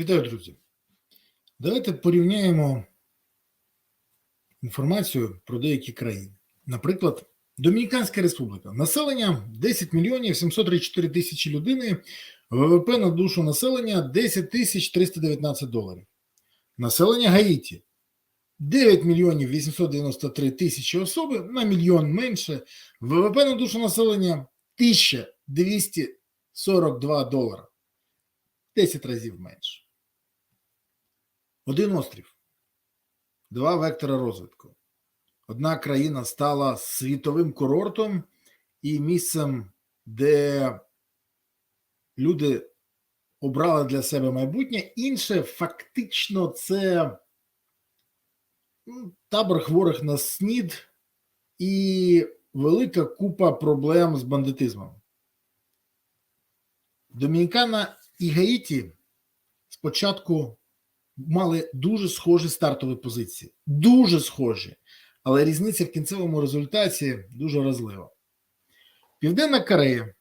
Вітаю, друзі. Давайте порівняємо інформацію про деякі країни. Наприклад, Домініканська Республіка. Населення 10 мільйонів 734 тисячі людини, ВВП на душу населення 10 тисяч 319 доларів. Населення Гаїті 9 мільйонів 893 тисячі особи на мільйон менше. ВВП на душу населення 1242 долара. 10 разів менше. Один острів, два вектора розвитку. Одна країна стала світовим курортом і місцем, де люди обрали для себе майбутнє. Інше фактично це ну, табор хворих на снід і велика купа проблем з бандитизмом. Домінікана і Гаїті спочатку мали дуже схожі стартові позиції. Дуже схожі. Але різниця в кінцевому результаті дуже вразлива. Південна Корея.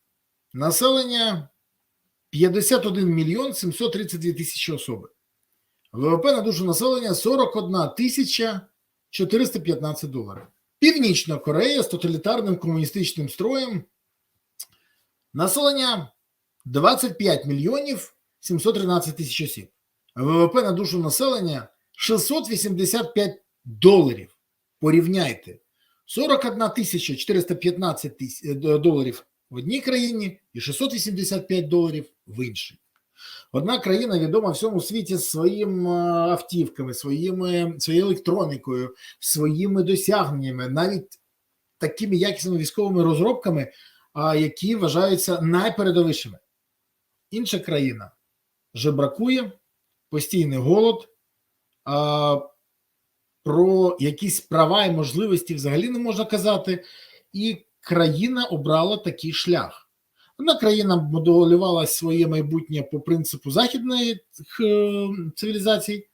Населення 51 мільйон 732 тисячі особи. ВВП на душу населення 41 тисяча 415 доларів. Північна Корея з тоталітарним комуністичним строєм. Населення 25 мільйонів 713 тисяч осіб. ВВП на душу населення 685 доларів. Порівняйте 41 тисяча 415 тисяч доларів в одній країні і 685 доларів в іншій. Одна країна відома всьому світі своїми автівками, своїми, своєю електроникою, своїми досягненнями, навіть такими якісними військовими розробками, які вважаються найпередовішими. Інша країна жебракує, постійний голод, а, про якісь права і можливості взагалі не можна казати, і країна обрала такий шлях. Одна країна моделювала своє майбутнє по принципу західної цивілізації,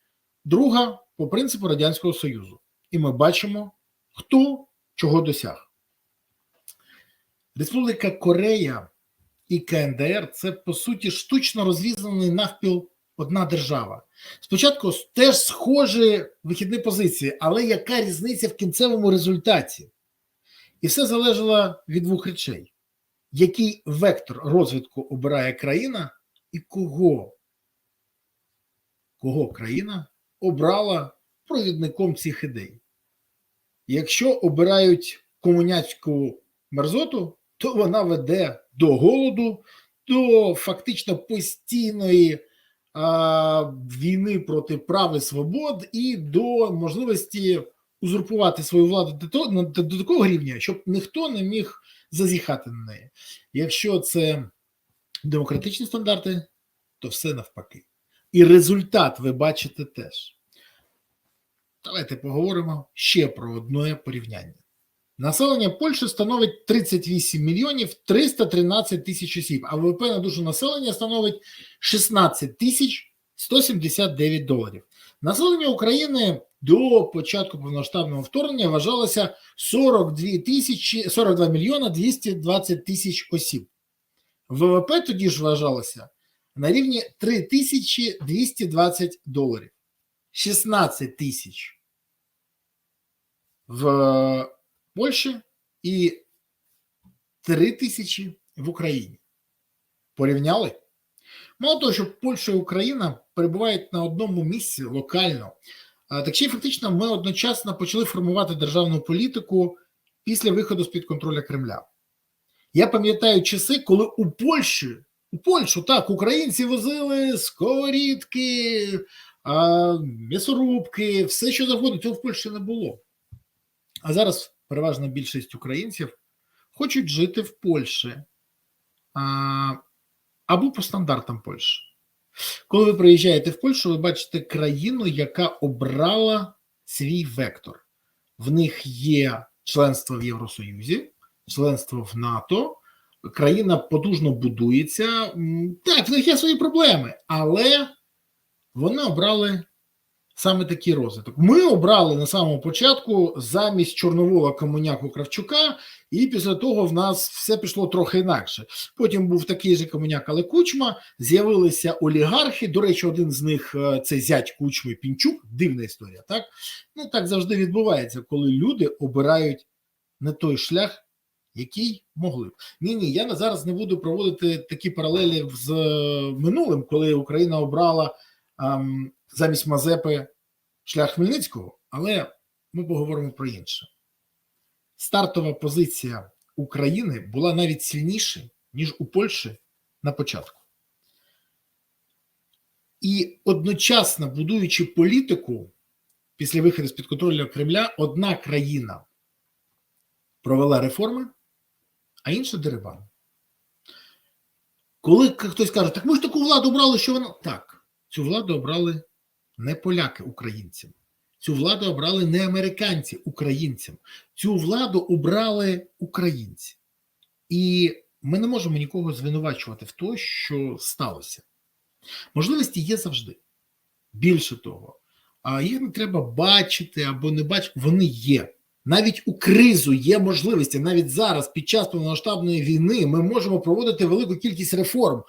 друга по принципу Радянського Союзу. І ми бачимо, хто чого досяг. Республіка Корея і КНДР це по суті штучно розв'язаний навпіл одна держава. Спочатку теж схожі вихідні позиції, але яка різниця в кінцевому результаті? І все залежало від двох речей: який вектор розвитку обирає країна і кого? Кого країна обрала провідником цих ідей? Якщо обирають комуняцьку мерзоту, то вона веде до голоду, до фактично постійної війни проти прав і свобод і до можливості узурпувати свою владу до, того, до, до такого рівня, щоб ніхто не міг зазіхати на неї. Якщо це демократичні стандарти, то все навпаки. І результат ви бачите теж. Давайте поговоримо ще про одне порівняння. Населення Польщі становить 38 мільйонів 313 тисяч осіб, а ВВП на душу населення становить 16 тисяч 179 доларів. Населення України до початку повноштабного вторгнення вважалося 42 тисячі 42 мільйона 220 тисяч осіб. ВВП тоді ж вважалося на рівні 3220 доларів. 16 тисяч в Польщі і 3 тисячі в Україні. Порівняли? Мало того, що Польща і Україна перебувають на одному місці локально, так ще фактично ми одночасно почали формувати державну політику після виходу з під контроля Кремля. Я пам'ятаю часи, коли у Польщі, у Польщу так, українці возили сковорідки, м'ясорубки, все, що завгодно, цього в Польщі не було. А зараз переважна більшість українців хочуть жити в Польщі або по стандартам Польщі. Коли ви приїжджаєте в Польщу, ви бачите країну, яка обрала свій вектор. В них є членство в Євросоюзі, членство в НАТО, країна потужно будується. Так, в них є свої проблеми, але вони обрали саме такий розвиток. Ми обрали на самому початку замість Чорновола комуняку Кравчука, і після того в нас все пішло трохи інакше. Потім був такий же комуняк, але Кучма. З'явилися олігархи. До речі, один з них е, це зять Кучми Пінчук. Дивна історія. Так ну так завжди відбувається, коли люди обирають не той шлях. Який могли б ні, ні, я зараз не буду проводити такі паралелі з е, минулим, коли Україна обрала ем, замість Мазепи шлях Хмельницького, але ми поговоримо про інше. Стартова позиція України була навіть сильніша, ніж у Польщі на початку. І одночасно будуючи політику після виходу з під контролю Кремля, одна країна провела реформи, а інша дерибан. Коли хтось каже, так ми ж таку владу обрали, що вона. Так, цю владу обрали не поляки українцям. Цю владу обрали не американці українцям. Цю владу обрали українці. І ми не можемо нікого звинувачувати в тому, що сталося. Можливості є завжди. Більше того, а їх не треба бачити або не бачити, вони є. Навіть у кризу є можливості. Навіть зараз, під час повномасштабної війни, ми можемо проводити велику кількість реформ.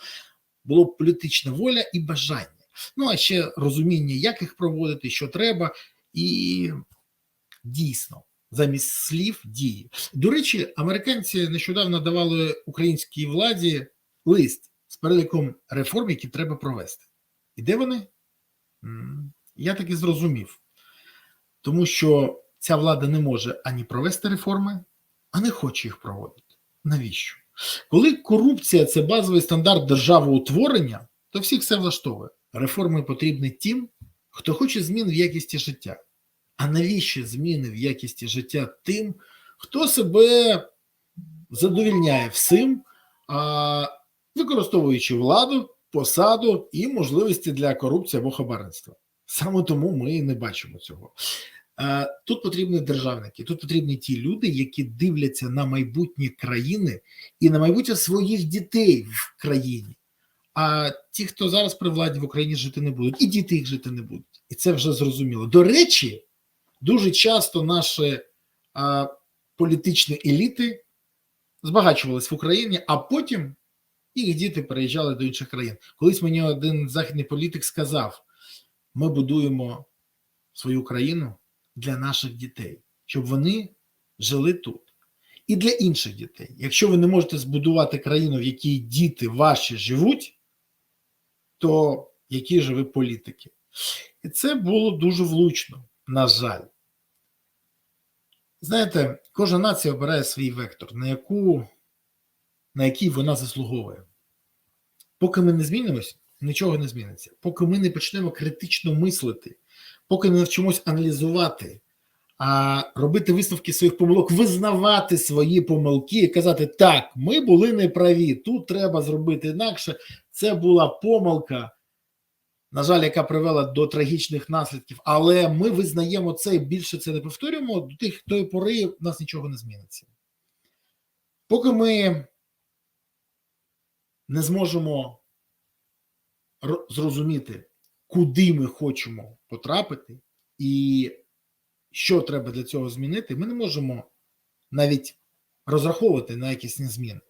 Було б політична воля і бажання. Ну а ще розуміння, як їх проводити, що треба, і дійсно замість слів дії. До речі, американці нещодавно давали українській владі лист з переліком реформ, які треба провести. І де вони? Я таки зрозумів, тому що ця влада не може ані провести реформи, а не хоче їх проводити. Навіщо? Коли корупція це базовий стандарт державоутворення, то всіх все влаштовує. Реформи потрібні тим, хто хоче змін в якісті життя. А навіщо зміни в якісті життя тим, хто себе задовільняє всім, а, використовуючи владу, посаду і можливості для корупції або хабарництва? Саме тому ми не бачимо цього. Тут потрібні державники, тут потрібні ті люди, які дивляться на майбутнє країни і на майбутнє своїх дітей в країні. А ті, хто зараз при владі в Україні жити не будуть, і діти їх жити не будуть. І це вже зрозуміло. До речі, дуже часто наші а, політичні еліти збагачувались в Україні, а потім їх діти переїжджали до інших країн. Колись мені один західний політик сказав: ми будуємо свою країну для наших дітей, щоб вони жили тут. І для інших дітей. Якщо ви не можете збудувати країну, в якій діти ваші живуть, то які ж ви політики? І це було дуже влучно, на жаль. Знаєте, кожна нація обирає свій вектор, на яку, на який вона заслуговує. Поки ми не змінимось, нічого не зміниться. Поки ми не почнемо критично мислити, поки не навчимось аналізувати, а робити висновки своїх помилок, визнавати свої помилки і казати, так, ми були неправі, тут треба зробити інакше. Це була помилка, на жаль, яка привела до трагічних наслідків, але ми визнаємо це і більше це не повторюємо. До тих тої пори в нас нічого не зміниться. Поки ми не зможемо зрозуміти, куди ми хочемо потрапити, і що треба для цього змінити, ми не можемо навіть розраховувати на якісь зміни.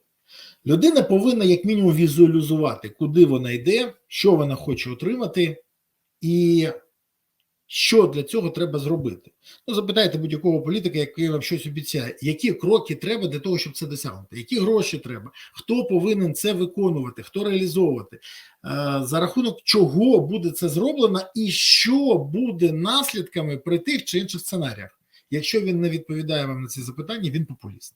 Людина повинна, як мінімум, візуалізувати, куди вона йде, що вона хоче отримати, і що для цього треба зробити. Ну, запитайте будь-якого політика, який вам щось обіцяє, які кроки треба для того, щоб це досягнути, які гроші треба, хто повинен це виконувати, хто реалізовувати, е, за рахунок чого буде це зроблено, і що буде наслідками при тих чи інших сценаріях. Якщо він не відповідає вам на ці запитання, він популіст.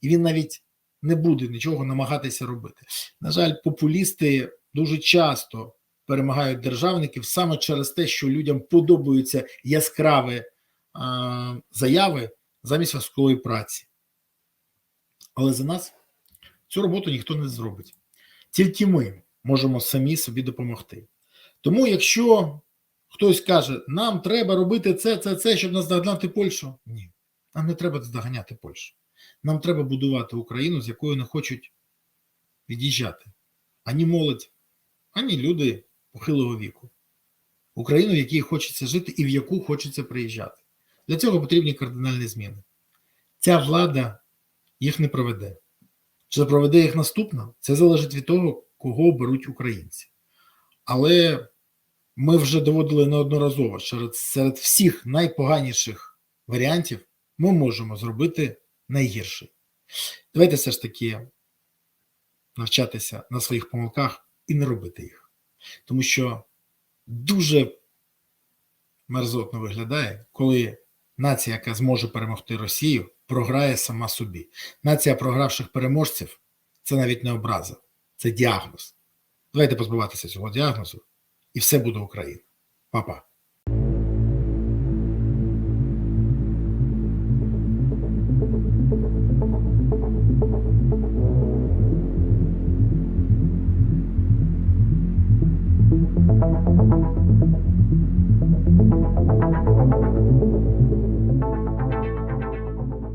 І він навіть не буде нічого намагатися робити. На жаль, популісти дуже часто перемагають державників саме через те, що людям подобаються яскраві а, заяви замість важкої праці. Але за нас цю роботу ніхто не зробить. Тільки ми можемо самі собі допомогти. Тому, якщо хтось каже, нам треба робити це, це, це, щоб наздогнати Польщу, ні, нам не треба наздоганяти Польщу. Нам треба будувати Україну, з якою не хочуть від'їжджати ані молодь, ані люди похилого віку. Україну, в якій хочеться жити і в яку хочеться приїжджати. Для цього потрібні кардинальні зміни. Ця влада їх не проведе. Чи проведе їх наступна? Це залежить від того, кого оберуть українці. Але ми вже доводили неодноразово серед, серед всіх найпоганіших варіантів ми можемо зробити найгірший. Давайте все ж таки навчатися на своїх помилках і не робити їх. Тому що дуже мерзотно виглядає, коли нація, яка зможе перемогти Росію, програє сама собі. Нація програвших переможців це навіть не образа, це діагноз. Давайте позбуватися цього діагнозу, і все буде Україна. Па-па.